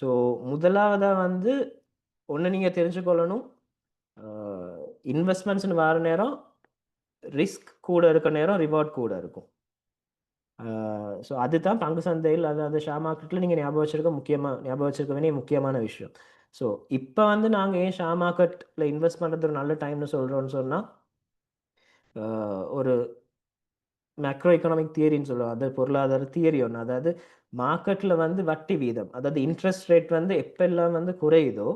So முதலாவதாக வந்து ஒன்று நீங்கள் தெரிஞ்சுக்கொள்ளணும் இன்வெஸ்ட்மெண்ட்ஸ்னு வர நேரம் ரிஸ்க் கூட இருக்க நேரம் ரிவார்ட் கூட இருக்கும். ஸோ அதுதான் பங்கு சந்தையில் அதாவது ஷேர் மார்க்கெட்டில் நீங்கள் ஞாபகம் வச்சிருக்க முக்கியமாக ஞாபகம் வச்சிருக்க வேண்டிய முக்கியமான விஷயம். ஸோ இப்போ வந்து நாங்கள் ஏன் ஷேர் மார்க்கெட்டில் இன்வெஸ்ட் பண்ணுறது ஒரு நல்ல டைம்னு சொல்கிறோன்னு சொன்னால் ஒரு மேக்ரோ எக்கனாமிக் தியரின்னு சொல்லுவோம் அது பொருளாதார தியரி ஒன்று அதாவது மார்க்கெட்டில் வந்து வட்டி வீதம். அதாவது இன்ட்ரெஸ்ட் ரேட் வந்து எப்பெல்லாம் வந்து குறையுதோ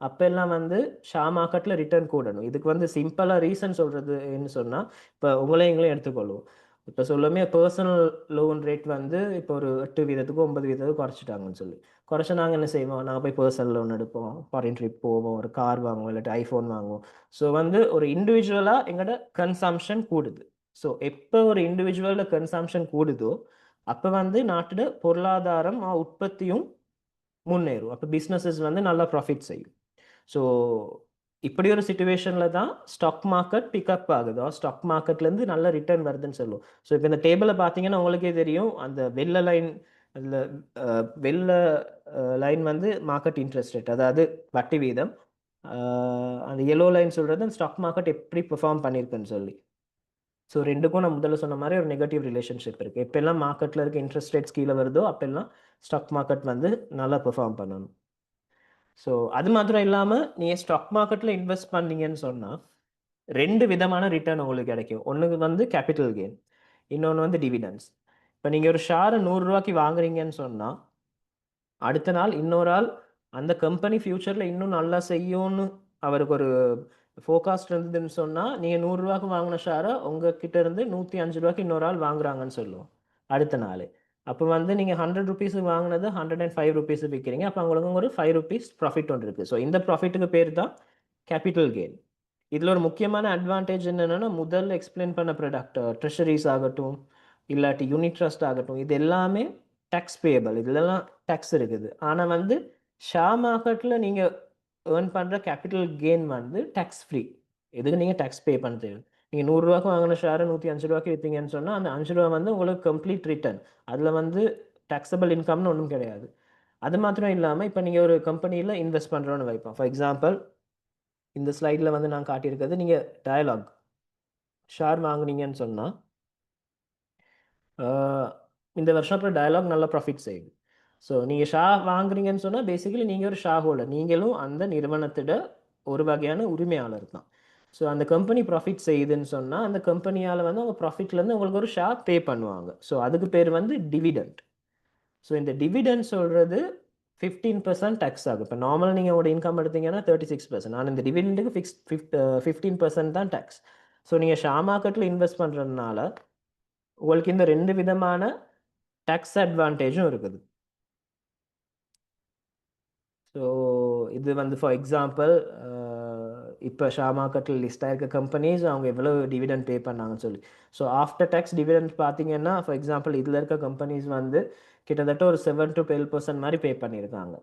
அப்பெல்லாம் வந்து ஷா மார்க்கெட்டில் ரிட்டர்ன் கூடணும். இதுக்கு வந்து சிம்பிளாக ரீசன் சொல்கிறது என்ன சொன்னால் இப்போ உங்களையும் எங்களையும் எடுத்துக்கொள்வோம். இப்போ சொல்லுமே பர்சனல் லோன் ரேட் வந்து இப்போ ஒரு எட்டு வீதத்துக்கு ஒன்பது வீதத்துக்கு குறைச்சிட்டாங்கன்னு சொல்லி. குறைச்சா நாங்கள் என்ன செய்வோம்? நாங்கள் போய் பர்சனல் லோன் எடுப்போம். ஃபாரின் ட்ரிப் போவோம். ஒரு கார் வாங்குவோம். இல்லாட்டி ஐஃபோன் வாங்குவோம். ஸோ வந்து ஒரு இண்டிவிஜுவலாக எங்களோட கன்சம்ஷன் கூடுது. ஸோ எப்போ ஒரு இண்டிவிஜுவலில் கன்சம்ஷன் கூடுதோ அப்போ வந்து நாட்டோட பொருளாதாரம் உற்பத்தியும் முன்னேறும். அப்போ பிஸ்னஸஸ் வந்து நல்லா ப்ராஃபிட் செய்யும். ஸோ இப்படி ஒரு சுச்சுவேஷனில் தான் ஸ்டாக் மார்க்கெட் பிக்கப் ஆகுதோ. ஸ்டாக் மார்க்கெட்லேருந்து நல்ல ரிட்டர்ன் வருதுன்னு சொல்லுவோம். ஸோ இப்போ இந்த டேபிளை பார்த்தீங்கன்னா உங்களுக்கே தெரியும் அந்த வெள்ளை லைன் அதில் வெள்ளை லைன் வந்து மார்க்கெட் இன்ட்ரெஸ்ட் ரேட் அதாவது வட்டி வீதம். அந்த எல்லோ லைன் சொல்கிறது ஸ்டாக் மார்க்கெட் எப்படி பெர்ஃபார்ம் பண்ணியிருக்குன்னு சொல்லி. ஸோ ரெண்டுக்கும் நான் முதல்ல சொன்ன மாதிரி ஒரு நெகட்டிவ் ரிலேஷன்ஷிப் இருக்குது எப்பெல்லாம் மார்க்கெட்டில் இருக்க இன்ட்ரெஸ்ட் ரேட்ஸ் கீழே வருதோ அப்பெல்லாம் ஸ்டாக் மார்க்கெட் வந்து நல்லா பெர்ஃபார்ம் பண்ணணும். ஸோ அது மாத்திரம் இல்லாமல் நீங்கள் ஸ்டாக் மார்க்கெட்டில் இன்வெஸ்ட் பண்ணீங்கன்னு சொன்னால் ரெண்டு விதமான ரிட்டர்ன் உங்களுக்கு கிடைக்கும். ஒன்று வந்து கேபிட்டல் கெயின் இன்னொன்று வந்து டிவிடன்ஸ் இப்போ நீங்கள் ஒரு ஷேரை நூறுரூவாக்கி வாங்குறீங்கன்னு சொன்னால் அடுத்த நாள் இன்னொரு ஆள் அந்த கம்பெனி ஃப்யூச்சரில் இன்னும் நல்லா செய்யும்னு அவருக்கு ஒரு ஃபோகாஸ்ட் இருந்ததுன்னு சொன்னால் நீங்கள் நூறுரூவாக்கு வாங்கின ஷேரை உங்ககிட்ட இருந்து நூற்றி அஞ்சு ரூபாய்க்கு இன்னொரு ஆள் வாங்குறாங்கன்னு சொல்லுவோம். அடுத்த நாள். அப்போ வந்து நீங்கள் ஹண்ட்ரட் ருபீஸுக்கு வாங்கினது ஹண்ட்ரட் அண்ட் ஃபைவ் ருபீஸ் விற்கிறீங்க அப்போ அவங்களுக்கு ஒரு ஃபைவ் ருபீஸ் ப்ராஃபிட் ஒன்று இருக்குது ஸோ இந்த ப்ராஃபிட்டுக்கு பேர் தான் கேபிட்டல் கெயின் இதில் ஒரு முக்கியமான அட்வான்டேஜ் என்னென்னா முதல்ல எக்ஸ்பிளைன் பண்ண ப்ராடக்ட் ட்ரெஷரிஸ் ஆகட்டும் இல்லாட்டி யூனிட் ட்ரஸ்ட் ஆகட்டும் இது எல்லாமே டேக்ஸ் பேயபிள் இதெல்லாம் டேக்ஸ் இருக்குது. ஆனால் வந்து ஷேர் மார்க்கெட்டில் நீங்கள் ஏர்ன் பண்ணுற கேபிட்டல் கெயின் வந்து டேக்ஸ் ஃப்ரீ எதுக்கு நீங்கள் டேக்ஸ் பே பண்ண தேவை? நீங்கள் நூறுரூவாக்கு வாங்கின ஷேரை நூற்றி அஞ்சு ரூபாய்க்கு விற்றீங்கன்னு சொன்னால் அந்த அஞ்சு ரூபா வந்து உங்களுக்கு கம்ப்ளீட் ரிட்டர்ன் அதில் வந்து டேக்ஸபிள் இன்கம்னு ஒன்றும் கிடையாது. அது மாத்திரம் இல்லாமல் இப்போ நீங்கள் ஒரு கம்பெனியில் இன்வெஸ்ட் பண்ணுறோன்னு வைப்போம். ஃபார் எக்ஸாம்பிள் இந்த ஸ்லைடில் வந்து நான் காட்டியிருக்கிறது நீங்கள் டயலாக் ஷேர் வாங்குனீங்கன்னு சொன்னால் இந்த வருஷம் அப்புறம் டயலாக் நல்ல ப்ராஃபிட் செய்யுது. ஸோ நீங்கள் ஷா வாங்குறீங்கன்னு சொன்னால் பேசிக்கலி நீங்கள் ஒரு ஷா ஹோல்டர் நீங்களும் அந்த நிறுவனத்தோட ஒரு வகையான உரிமையாளர் தான். ஸோ அந்த கம்பெனி ப்ராஃபிட் செய்யுதுன்னு சொன்னால் அந்த கம்பெனியால் வந்து அவங்க ப்ராஃபிட்லேருந்து உங்களுக்கு ஒரு ஷேர் பே பண்ணுவாங்க. ஸோ அதுக்கு பேர் வந்து டிவிடெண்ட் ஸோ இந்த டிவிடெண்ட் சொல்கிறது ஃபிஃப்டீன் பர்சன்ட் டேக்ஸ் ஆகும். இப்போ நார்மல் நீங்கள் உங்களோட இன்கம் எடுத்தீங்கன்னா தேர்ட்டி சிக்ஸ் பர்சன்ட் ஆனால் இந்த டிவிடெண்ட்டுக்கு ஃபிக்ஸ் ஃபிஃப்ட் ஃபிஃப்டீன் பர்சன்ட் தான் டேக்ஸ் ஸோ நீங்கள் ஷேர் மார்க்கெட்டில் இன்வெஸ்ட் பண்ணுறதுனால உங்களுக்கு இந்த ரெண்டு விதமான டேக்ஸ் அட்வான்டேஜும் இருக்குது. ஸோ இது வந்து ஃபார் எக்ஸாம்பிள் இப்போ ஷேர் மார்க்கெட்டில் லிஸ்ட் ஆயிருக்க கம்பெனிஸ் அவங்க எவ்வளோ டிவிடெண்ட் பே பண்ணாங்கன்னு சொல்லி. ஸோ ஆஃப்டர் டேக்ஸ் டிவிடெண்ட் பார்த்தீங்கன்னா ஃபார் எக்ஸாம்பிள் இதில் இருக்க கம்பெனிஸ் வந்து கிட்டத்தட்ட ஒரு செவன் டு டுவெல் பர்சன்ட் மாதிரி பே பண்ணியிருக்காங்க.